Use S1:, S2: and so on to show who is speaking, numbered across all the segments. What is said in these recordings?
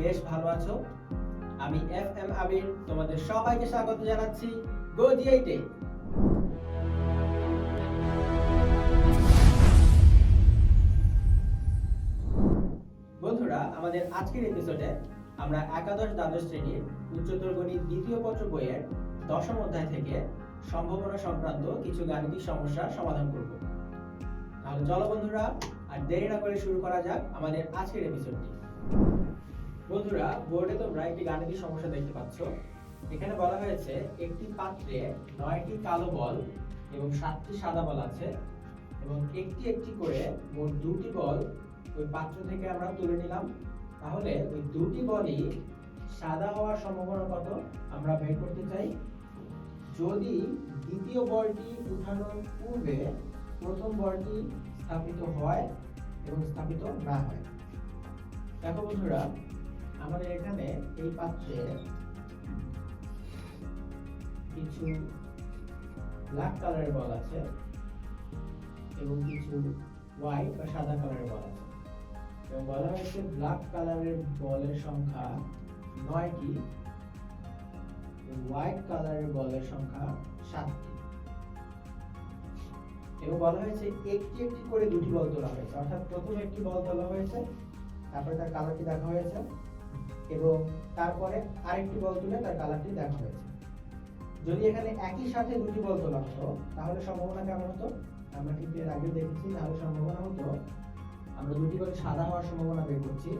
S1: বেশ ভালো আছো। আমি এফ এম আবির তোমাদের সবাইকে স্বাগত জানাচ্ছি গো জিআইটে বন্ধুরা, আমাদের আজকের এপিসোডে আমরা একাদশ দ্বাদশ শ্রেণির উচ্চতর গণিত দ্বিতীয় পত্র বইয়ের দশম অধ্যায় থেকে সম্ভাবনা সংক্রান্ত কিছু গাণিতিক সমস্যার সমাধান করব। তাহলে চলো বন্ধুরা, আর দেরি না করে শুরু করা যাক আমাদের আজকের এপিসোডটি বন্ধুরা, বোর্ডে তোমরা একটি গাণিতিক সমস্যা দেখতে পাচ্ছ। এখানে বলা হয়েছে, একটি পাত্রে নয়টি কালো বল এবং সাতটি সাদা বল আছে এবং একটি একটি করে মোট দুটি বল ওই পাত্র থেকে আমরা তুলে নিলাম। তাহলে ওই দুটি বলই সাদা হওয়ার সম্ভাবনা কত আমরা বের করতে চাই। যদি দ্বিতীয় বলটি উঠানোর পূর্বে প্রথম বলটি স্থাপিত হয় এবং স্থাপিত না হয়। দেখো বন্ধুরা আমাদের এখানে এই পাত্রে কিছু ব্ল্যাক কালারের বল আছে এবং কিছু হোয়াইট বা সাদা কালারের বল আছে। এবং বলা হয়েছে ব্ল্যাক কালারের বলের সংখ্যা নয়টি হোয়াইট কালারের বলের সংখ্যা সাতটি। এবং বলা হয়েছে একটি একটি করে দুটি বল তোলা হয়েছে। অর্থাৎ প্রথমে একটি বল তোলা হয়েছে, তারপরে তার কালারটি দেখা হয়েছে। এবং তারপরে আরেকটি বল তুলে তার কালারটি দেখা হয়েছে। যদি এখানে একই সাথে দুটি বল তোলা হতো, তাহলে সম্ভাবনা কেমন হতো? আমরা কিন্তু এর আগে দেখেছি, তাহলে সম্ভাবনা হতো, আমরা দুটি বল সাদা হওয়ার সম্ভাবনা বের করছি।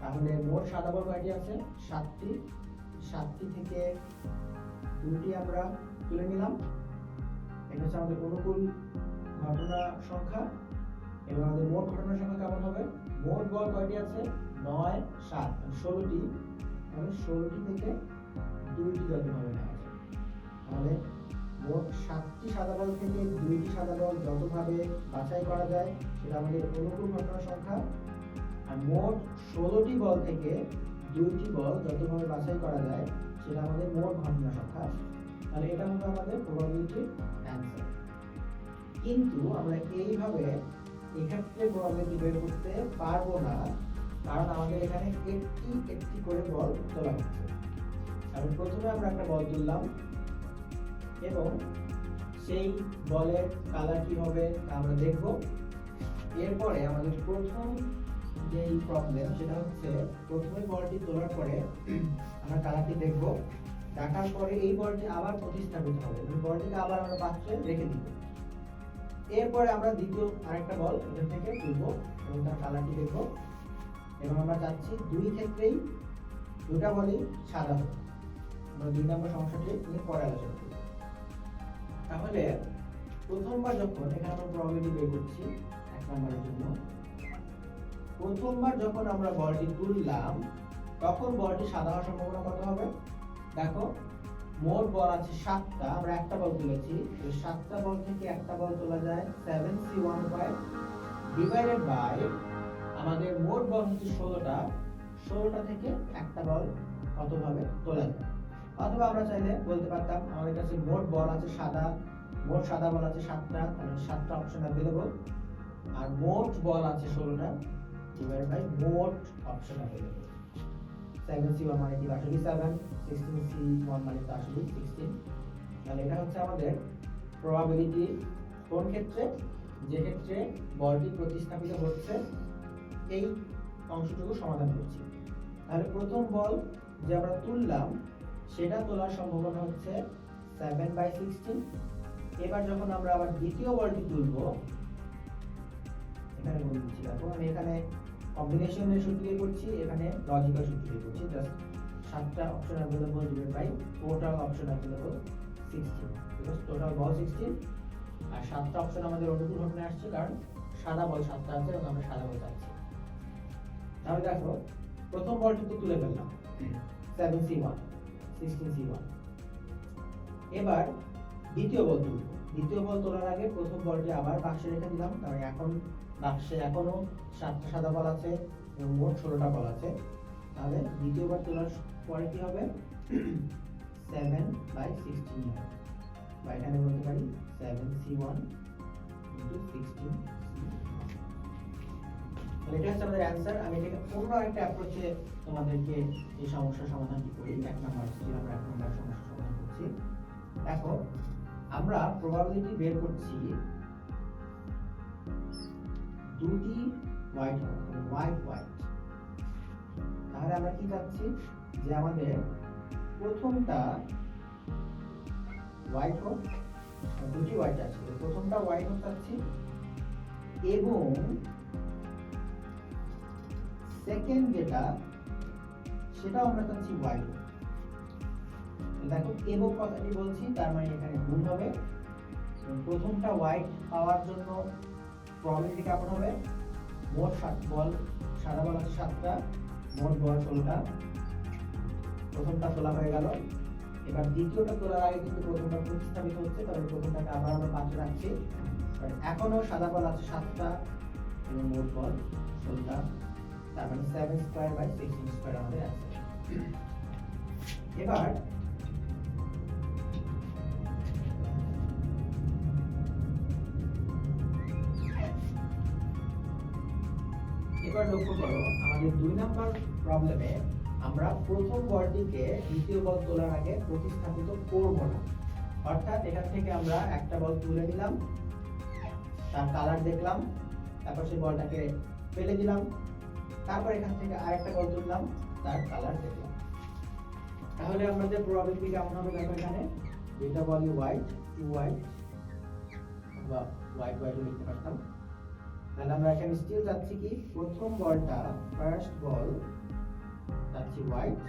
S1: তাহলে মোট সাদা বল কয়টি আছে? সাতটি। সাতটি থেকে দুটি আমরা তুলে নিলাম। এটা হচ্ছে আমাদের অনুকূল ঘটনা সংখ্যা। এবং আমাদের মোট ঘটনা সংখ্যা কেমন হবে? মোট বল কয়টি আছে? নয়, সাত। ষোলোটি? তাহলে ষোলোটি থেকে দুইটি যাতে হবে যায়? তাহলে মোট সাতটি সাদা বল থেকে দুইটি সাদা বল যতভাবে বাছাই করা যায়, সেটা আমাদের অনুকূল ঘটনা সংখ্যা। আর মোট ষোলোটি বল থেকে দুইটি বল যতভাবে বাছাই করা যায়, সেটা আমাদের মোট ঘটনা সংখ্যা তাহলে এটা হলো আমাদের প্রবাবিলিটি অ্যান্সার কিন্তু আমরা এইভাবে এক্ষেত্রে প্রবাবিলিটি বের করতে পারব না, কারণ আমাদের এখানে একটি একটি করে বল তোলা হচ্ছে। তাহলে প্রথমে আমরা একটা বল তুললাম, এবং সেই বলের কালার কি হবে তা আমরা দেখব। এরপরে আমাদের প্রথম যে প্রবলেম সেটা হচ্ছে প্রথমে বলটি তোলার পরে আমরা কালারটি দেখব। দেখার পরে এই বলটি আবার প্রতিস্থাপিত হবে বলটিকে আবার আমরা পাত্রে রেখে দিব। এরপরে আমরা দ্বিতীয় আরেকটা বল এখান থেকে তুলব এবং তার কালারটি দেখব। এবং আমরা চাচ্ছি দুই ক্ষেত্রেই দুটা বলই সাদা হবে আমরা দুই নম্বর সমস্যাটি নিয়ে পরে আলোচনা করব। তাহলে প্রথমবার যখন এখানে আমরা প্রবাবিলিটি বের করছি এক নম্বরের জন্য প্রথমবার যখন আমরা বলটি তুললাম, তখন বলটি সাদা হওয়ার সম্ভাবনা কত হবে? দেখো মোট বল আছে সাতটা, আমরা একটা বল তুলেছি। ওই সাতটা বল থেকে একটা বল তোলা যায় seven C one by divided by আমাদের মোট বল হচ্ছে ষোলোটা। ষোলোটা থেকে একটা বল কতভাবে তোলা যায়? অথবা আমরা চাইলে বলতে পারতাম, আমাদের কাছে মোট বল আছে সাদা, মোট সাদা বল আছে সাতটা, তাহলে সাতটা অপশন অ্যাভেলেবল আর মোট বল আছে ষোলোটা ডিভাইড বাই মোট option available seven C one মানে কি আসলে সেভেন সিক্সটিন সি ওয়ান মানে আসলে সিক্সটিন তাহলে এটা হচ্ছে আমাদের প্রবাবিলিটি কোন ক্ষেত্রে? যে ক্ষেত্রে বলটি প্রতিস্থাপিত হচ্ছে, এই অংশটুকু সমাধান করছি। তাহলে প্রথম বল যে আমরা তুললাম, সেটা তোলার সম্ভাবনা হচ্ছে সেভেন বাই সিক্সটিন এবার যখন আমরা আবার দ্বিতীয় বলটি তুলব, এখানে বলে দিচ্ছি, দেখো আমি এখানে কম্বিনেশনের সূত্র করছি, এখানে লজিক্যাল সূত্র করছি জাস্ট সাতটা option available divide by total option available sixteen because total ball sixteen আর সাতটা অপশন আমাদের অনুকূল ঘটনা আসছে, কারণ সাদা বল সাতটা আছে এবং আমরা সাদা বল চাচ্ছি তাহলে দেখো, প্রথম বলটি তো তুলে ফেললাম। Seven C one sixteen C one এবার দ্বিতীয় বল তুলব। দ্বিতীয় বল তোলার আগে প্রথম বলটি আবার বাক্সে রেখে দিলাম, কারণ এখন বাক্সে এখনও সাতটা সাদা বল আছে এবং মোট ষোলোটা বল আছে। তাহলে দ্বিতীয়বার তোলার পরে কি হবে? সেভেন বাই সিক্সটিন হবে। বা এখানে বলতে পারি seven C one into sixteen এটা হচ্ছে আমাদের অ্যান্সার আমি এটাকে অন্য একটা অ্যাপ্রোচে তোমাদেরকে এই সমস্যার সমাধানটি করি? এক নম্বর আমরা এক নম্বর সমস্যার সমাধান করছি। দেখো, আমরা প্রবাবিলিটি বের করছি দুটি হোয়াইট হোয়াইট হোয়াইট তাহলে আমরা কি চাচ্ছি যে আমাদের প্রথমটা হোয়াইট হোক দুটি হোয়াইট আছে। প্রথমটা হোয়াইট হোক চাচ্ছি এবং সেকেন্ড যেটা, সেটাও আমরা চাচ্ছি হোয়াইট হোক। দেখো এবং কথাটি বলছি, তার মানে এখানে গুণ হবে। প্রথমটা হোয়াইট পাওয়ার জন্য প্রবাবিলিটি কেমন হবে? মোট সাত বল সাদা বল আছে সাতটা, মোট বল ষোলোটা। প্রথমটা তোলা হয়ে গেল। এবার দ্বিতীয়টা তোলার আগে কিন্তু প্রথমটা প্রতিস্থাপিত হচ্ছে তাহলে প্রথমটাকে আবার আমরা পাঁচে রাখছি। But এখনও সাদা বল আছে সাতটা, এবং মোট বল ষোলোটা। তার মানে seven square by sixteen square আমাদের অ্যান্সার এবার এবার লক্ষ্য করো, আমাদের দুই নাম্বার প্রবলেমে আমরা প্রথম বলটিকে দ্বিতীয় বল তোলার আগে প্রতিস্থাপিত করব না। অর্থাৎ এখান থেকে আমরা একটা বল তুলে নিলাম, তার কালার দেখলাম, তারপর সেই বলটাকে ফেলে দিলাম, তারপর এখান থেকে আরেকটা বল তুললাম, তার কালার দেখলাম। তাহলে আমাদের প্রবাবিলিটি কেমন হবে দেখো এখানে? দুইটা বলই হোয়াইট টু হোয়াইট বা হোয়াইট হোয়াইটও লিখতে পারতাম। তাহলে আমরা এখানে স্টিল যাচ্ছি কি? প্রথম বলটা ফার্স্ট বল, যাচ্ছি হোয়াইট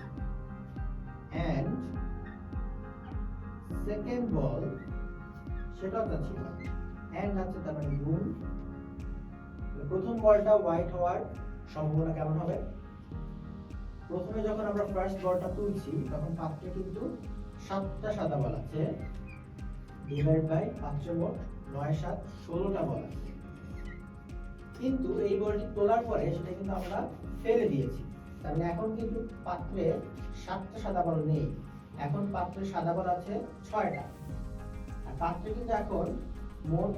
S1: অ্যান্ড সেকেন্ড বল, সেটাও যাচ্ছি হোয়াইট যাচ্ছে তার মানে গুণ প্রথম বলটা হোয়াইট হওয়ার সম্ভাবনা কেমন হবে? প্রথমে যখন আমরা ফার্স্ট বলটা তুলছি, তখন পাত্রে কিন্তু সাতটা সাদা বল আছে ডিভাইড বাই পাত্রে মোট নয় সাত ষোলোটা বল আছে। কিন্তু এই বলটি তোলার পরে সেটা কিন্তু আমরা ফেলে দিয়েছি। তার মানে এখন কিন্তু পাত্রে সাতটা সাদা বল নেই। এখন পাত্রে সাদা বল আছে ছয়টা। আর পাত্রে কিন্তু এখন মোট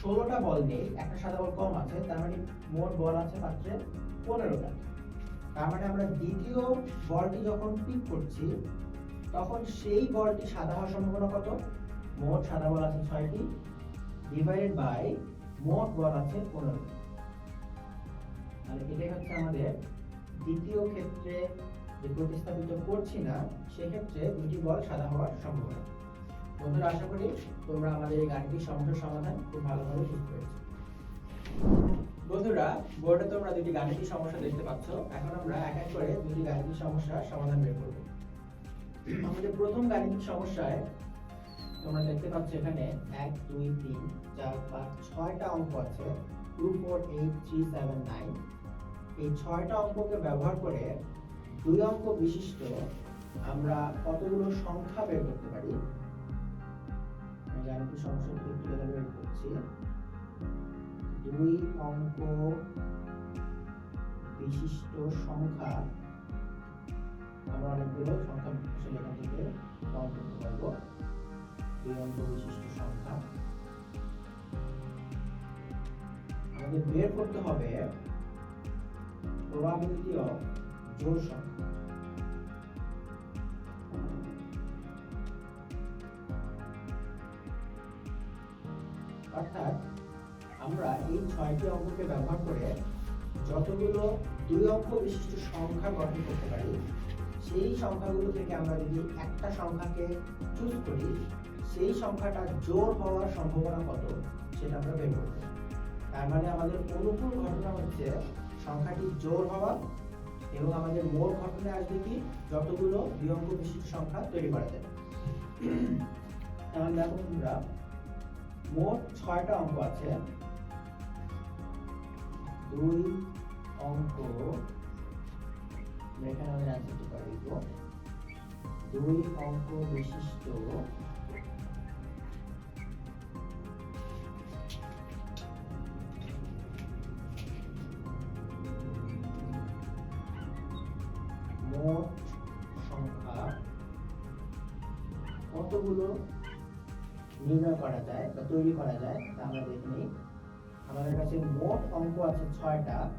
S1: ষোলোটা বল নেই, একটা সাদা বল কম আছে, তার মানে মোট বল আছে পাত্রে পনেরোটা। তার মানে আমরা দ্বিতীয় বলটি যখন পিক করছি, তখন সেই বলটি সাদা হওয়ার সম্ভাবনা কত? মোট সাদা বল আছে ছয়টি ডিভাইডেড বাই মোট বল আছে পনেরো তাহলে এটাই হচ্ছে আমাদের দ্বিতীয় ক্ষেত্রে যে প্রতিস্থাপিত করছি না, সেক্ষেত্রে দুটি বল সাদা হওয়ার সম্ভাবনা। বন্ধুরা, আশা করি তোমরা আমাদের এই গাণিতিক সমস্যার সমাধান খুব ভালোভাবে বুঝতে পেরেছ বন্ধুরা, বোর্ডে তোমরা দুটি গাণিতিক সমস্যা দেখতে পাচ্ছ। এখন আমরা এক এক করে দুটি গাণিতিক সমস্যার সমাধান বের করব। আমাদের প্রথম গাণিতিক সমস্যায় তোমরা দেখতে পাচ্ছ এখানে এক, দুই, তিন, চার, পাঁচ, ছয়টা অঙ্ক আছে। Two, four, eight, three, seven, nine. এই ছয়টা অঙ্ককে ব্যবহার করে দুই অঙ্ক বিশিষ্ট আমরা কতগুলো সংখ্যা বের করতে পারি? আমি সমস্যাটি একটু বের করছি। দুই অঙ্ক বিশিষ্ট সংখ্যা আমরা অনেকগুলো সংখ্যা আসলে এখান থেকে কাউন্ট করতে পারব। দুই অঙ্ক বিশিষ্ট সংখ্যা। আমাদের বের করতে হবে probability of জোড় সংখ্যা অর্থাৎ আমরা এই ছয়টি অঙ্ককে ব্যবহার করে যতগুলো দুই অঙ্ক বিশিষ্ট সংখ্যা গঠন করতে পারি, সেই সংখ্যাগুলো থেকে আমরা যদি একটা সংখ্যাকে চুজ করি, সেই সংখ্যাটা জোড় হওয়ার সম্ভাবনা কত, সেটা আমরা বের করব। তার মানে আমাদের অনুকূল ঘটনা হচ্ছে সংখ্যাটি জোড় হওয়া এবং আমাদের মোট ঘটনা আসবে কি? যতগুলো দুই অঙ্ক বিশিষ্ট সংখ্যা তৈরি করা যাবে তাহলে দেখো তোমরা, মোট ছয়টা অঙ্ক আছে। দুই অঙ্ক এখানে আমাদের অ্যান্সারটি দিব। দুই অঙ্ক বিশিষ্ট কতগুলো নির্ণয় করা যায় বা তৈরি করা যায় তা আমরা দেখে নিই। আমাদের কাছে মোট অঙ্ক আছে ছয়টা।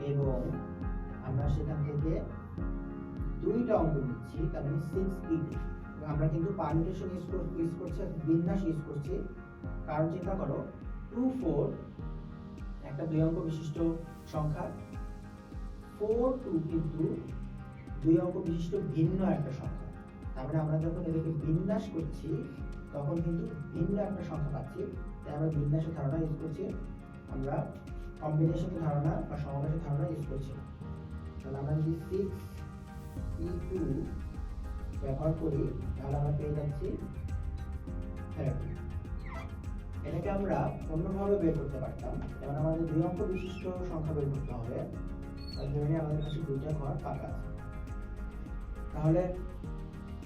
S1: এবং আমরা সেখান থেকে দুইটা অঙ্ক নিচ্ছি, তার মানে সিক্স ডিগ্রি আমরা কিন্তু পারমিটেশন ইউজ করছি ইউজ করছি বিন্যাস ইউজ করছি। কারণ চিন্তা করো টু ফোর একটা দুই অঙ্ক বিশিষ্ট সংখ্যা। ফোর টু কিন্তু দুই অঙ্ক বিশিষ্ট ভিন্ন একটা সংখ্যা। তারপরে আমরা যখন এদেরকে বিন্যাস করছি, তখন কিন্তু ভিন্ন একটা সংখ্যা পাচ্ছি। তাই আমরা বিন্যাসের ধারণা ইউজ করছি। আমরা কম্বিনেশনের ধারণা বা সমাবেশের ধারণা ইউজ করছি। তাহলে আমরা যদি সিক্স ই টু ব্যবহার করি, তাহলে আমরা পেয়ে যাচ্ছি থার্টি এটাকে আমরা অন্যভাবে বের করতে পারতাম। যেমন আমাদের দুই অঙ্ক বিশিষ্ট সংখ্যা বের করতে হবে। তার জন্য আমাদের কাছে দুইটা ঘর ফাঁকা আছে। তাহলে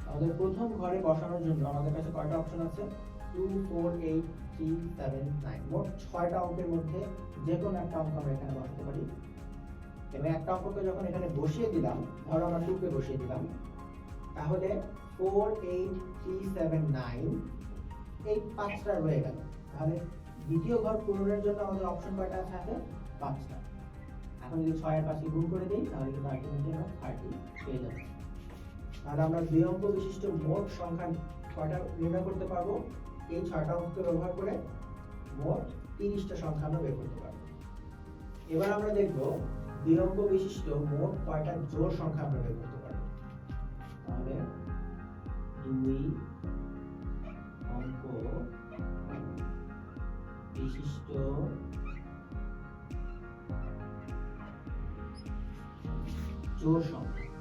S1: আমাদের প্রথম ঘরে বসানোর জন্য আমাদের কাছে কয়টা অপশন আছে? Two four eight three seven nine মোট ছয়টা অঙ্কের মধ্যে যে কোনো একটা অঙ্ক আমরা এখানে বসাতে পারি। এবং একটা অঙ্ককে যখন এখানে বসিয়ে দিলাম, ধরো আমরা টুকে বসিয়ে দিলাম, তাহলে four eight three seven nine এই পাঁচটা রয়ে গেল। তাহলে দ্বিতীয় ঘর পূরণের জন্য আমাদের অপশন কয়টা আছে? হাতে পাঁচটা। এখন যদি ছয়ের পাশে গুণ করে দিই, তাহলে কিন্তু আলটিমেটলি আমরা থার্টি পেয়ে যাচ্ছি। তাহলে আমরা দুই অঙ্ক বিশিষ্ট মোট সংখ্যা কয়টা নির্ণয় করতে পারব। এই ছয়টা অঙ্ককে ব্যবহার করে মোট তিরিশটা সংখ্যা আমরা বের করতে পারব। এবার আমরা দেখব দুই অঙ্ক বিশিষ্ট মোট কয়টা জোড় সংখ্যা আমরা বের করতে পারব। তাহলে দুই অঙ্ক বিশিষ্ট জোড় সংখ্যা।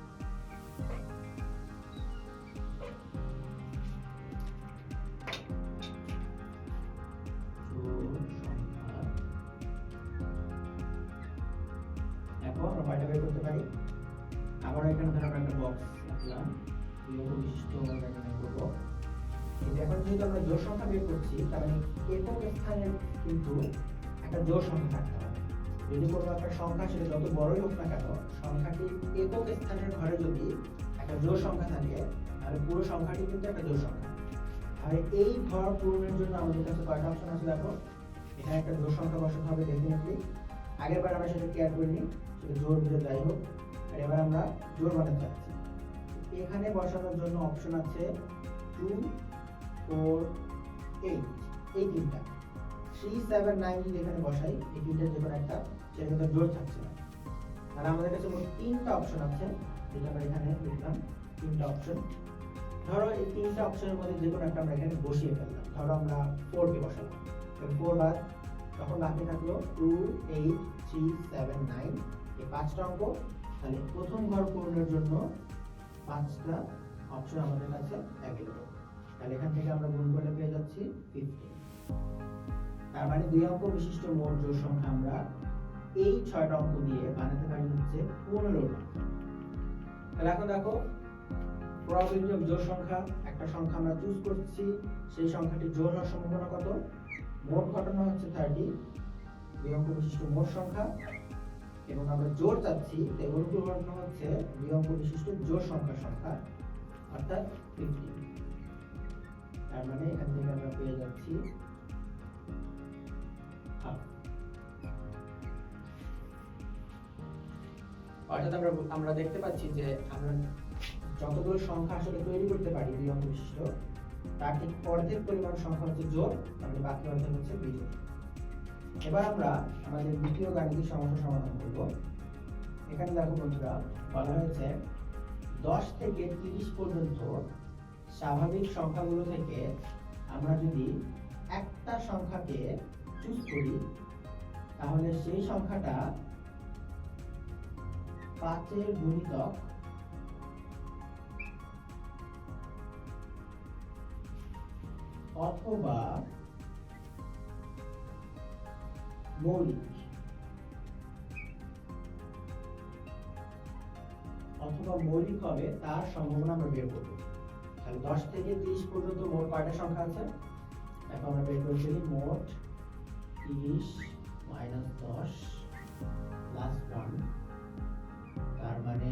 S1: এখন যেহেতু আমরা জোড় সংখ্যা বের করছি তার মানে একক স্থানের কিন্তু একটা জোড় সংখ্যা থাকতে হবে যদি কোনো একটা সংখ্যা সেটা যত বড়ই হোক না কেন সংখ্যাটি একক স্থানের ঘরে যদি একটা জোড় সংখ্যা থাকে তাহলে পুরো সংখ্যাটি কিন্তু একটা জোড় সংখ্যা আর এই ঘর পূরণের জন্য আমাদের কাছে কয়টা অপশন আছে দেখো এখানে একটা জোড় সংখ্যা বসাতে হবে ডেফিনেটলি আগের বার আমরা সেটা কেয়ার করিনি সেটা জোর বুঝে যাই হোক আর এবার আমরা জোর বানাতে চাচ্ছি এখানে বসানোর জন্য অপশন আছে টু ফোর এইট এই তিনটা। থ্রি সেভেন নাইন যদি এখানে বসাই, এই তিনটা যে কোনো একটা সেটা কিন্তু জোর থাকছে না। আর আমাদের কাছে মোট তিনটা অপশন আছে, যেটা আমরা এখানে লিখলাম তিনটা অপশন ধরো এই তিনটা অপশনের মধ্যে যে কোনো একটা আমরা এখানে বসিয়ে ফেললাম। ধরো আমরা ফোর কে বসালাম। ফোর বাদ, তখন বাকি থাকল two eight three seven nine এই পাঁচটা অঙ্ক। তাহলে প্রথম ঘর পূরণের জন্য পাঁচটা অপশন আমাদের কাছে অ্যাভেলেবল তাহলে এখান থেকে আমরা গুণ করলে পেয়ে যাচ্ছি ফিফটিন তার মানে দুই অঙ্ক বিশিষ্ট মোট জোড় সংখ্যা আমরা এই ছয়টা অঙ্ক দিয়ে বানাতে পারি হচ্ছে পনেরোটা তাহলে এখন দেখো প্রবাবিলিটি অফ জোড় সংখ্যা, একটা সংখ্যা আমরা চুজ করছি, সেই সংখ্যাটি জোড় হওয়ার সম্ভাবনা কত? মোট ঘটনা হচ্ছে থার্টি দুই অঙ্ক বিশিষ্ট মোট সংখ্যা এবং আমরা জোড় চাচ্ছি অনুকূল ঘটনা হচ্ছে দুই অঙ্ক বিশিষ্ট জোড় সংখ্যার সংখ্যা, অর্থাৎ ফিফটি তার মানে এখান থেকে আমরা পেয়ে যাচ্ছি অর্থাৎ আমরা আমরা দেখতে পাচ্ছি যে আমরা যতগুলো সংখ্যা আসলে তৈরি করতে পারি দুই অঙ্ক বিশিষ্ট তার ঠিক অর্ধেক পরিমাণ সংখ্যা হচ্ছে জোড় তাহলে বাকি অর্ধেক হচ্ছে বিজোড়। এবার আমরা আমাদের দ্বিতীয় গাণিতিক সমস্যা সমাধান করব। এখানে দেখো বন্ধুরা, বলা হয়েছে দশ থেকে তিরিশ পর্যন্ত স্বাভাবিক সংখ্যাগুলো থেকে আমরা যদি একটা সংখ্যাকে চুজ করি, তাহলে সেই সংখ্যাটা পাঁচের গুণিতক অথবা মৌলিক। অথবা মৌলিক হবে তার সম্ভাবনা আমরা বের করব। তাহলে দশ থেকে তিরিশ পর্যন্ত মোট কয়টা সংখ্যা আছে। এখন আমরা বের করে ফেলি মোট তিরিশ মাইনাস দশ প্লাস ওয়ান তার মানে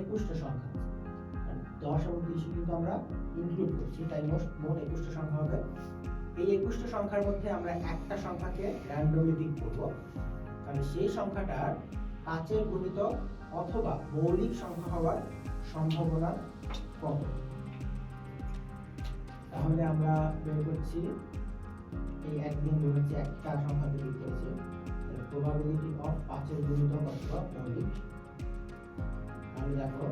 S1: একুশটা সংখ্যা দশ এবং তিরিশ কিন্তু আমরা ইনক্লুড করছি, তাই মোট মোট একুশটা সংখ্যা হবে। এই একুশটা সংখ্যার মধ্যে আমরা একটা সংখ্যাকে র্যান্ডমলি পিক করব। তাহলে সেই সংখ্যাটার পাঁচের গুণিতক অথবা মৌলিক সংখ্যা হওয়ার সম্ভাবনা কত তাহলে আমরা বের করছি, এই একদিন বের হচ্ছে একটা সংখ্যা বের করেছি। প্রবাবিলিটি অফ পাঁচের গুণিতক অথবা মৌলিক। তাহলে দেখো,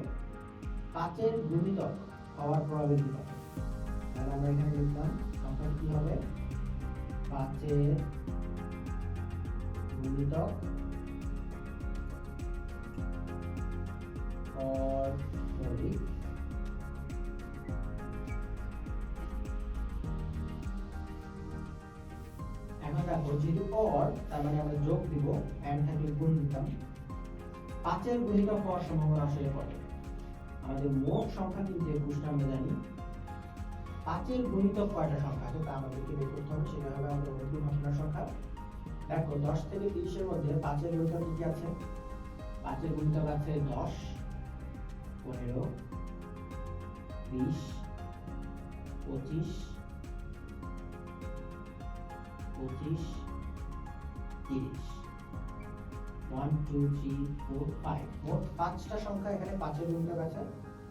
S1: পাঁচের গুণিতক হওয়ার প্রবাবিলিটি কত? তাহলে আমরা এখানে লিখলাম সংখ্যা কি হবে? পাঁচের গুণিতক এখন দেখো, যেহেতু অর, তার মানে আমরা যোগ দিব এন্ড থাকলে গুণ দিতাম। পাঁচের গুণিতক হওয়ার সম্ভাবনা আসলে কত? আমাদের মোট সংখ্যা কিন্তু একুশটা আমরা জানি। পাঁচের গুণিতক কয়টা সংখ্যা আছে তা আমাদেরকে বের করতে হবে, সেটা হবে আমাদের মূল ঘটনার সংখ্যা। দেখো, দশ থেকে তিরিশের মধ্যে পাঁচের গুণিতক কি আছে? পাঁচের গুণিতক আছে দশ, পনেরো, বিশ, পঁচিশ পঁচিশ, তিরিশ। One two three four five মোট পাঁচটা সংখ্যা এখানে পাঁচের গুণিতক আছে।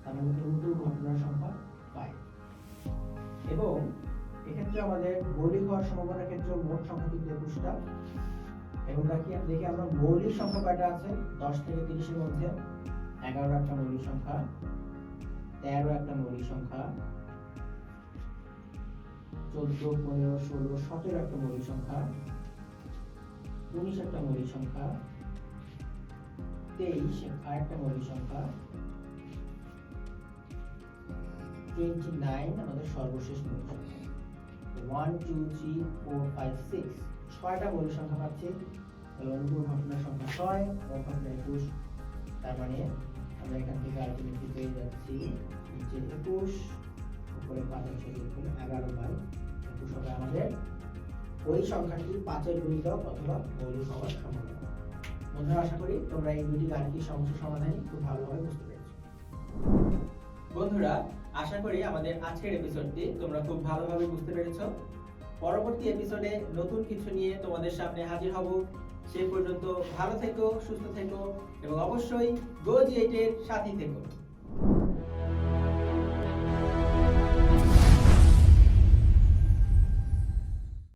S1: তার মানে নতুন ঘটনার সংখ্যা এবং এক্ষেত্রে আমাদের মৌলিক হওয়ার সম্ভাবনার ক্ষেত্রে মোট সংখ্যা কিন্তু একুশটা। এবং দেখি দেখি আমরা মৌলিক সংখ্যা কয়টা আছে? দশ থেকে তিরিশের মধ্যে এগারো একটা মৌলিক সংখ্যা, তেরো একটা মৌলিক সংখ্যা, চোদ্দ, পনেরো, ষোলো, সতেরো একটা মৌলিক সংখ্যা, উনিশ একটা মৌলিক সংখ্যা, তেইশ আর একটা মৌলিক সংখ্যা টোয়েন্টি নাইন আমাদের সর্বশেষ মৌলিক সংখ্যা one two three four five six ছয়টা মৌলিক সংখ্যা পাচ্ছি। অনুকূল ঘটনার সংখ্যা ছয় ও ঘটনা একুশ। তার মানে আমরা এখান থেকে আলটিমেটলি পেয়ে যাচ্ছি নিচে একুশ উপরে পাঁচ আছে এরকম এগারো বাই। একুশ হবে আমাদের ওই সংখ্যাটি পাঁচের গুণিতক অথবা মৌলিক হওয়ার সম্ভাবনা বন্ধুরা, আশা করি তোমরা এই দুটি গাণিতিক সমস্যা সমাধানই খুব ভালোভাবে বুঝতে পেরেছ। বন্ধুরা আশা করি আমাদের আজকের এপিসোডটি তোমরা খুব ভালোভাবে বুঝতে পেরেছ। পরবর্তী এপিসোডে নতুন কিছু নিয়ে তোমাদের সামনে হাজির হব। সে পর্যন্ত ভালো থেকো, সুস্থ থেকো এবং অবশ্যই গো সাথেই সাথী থেকো।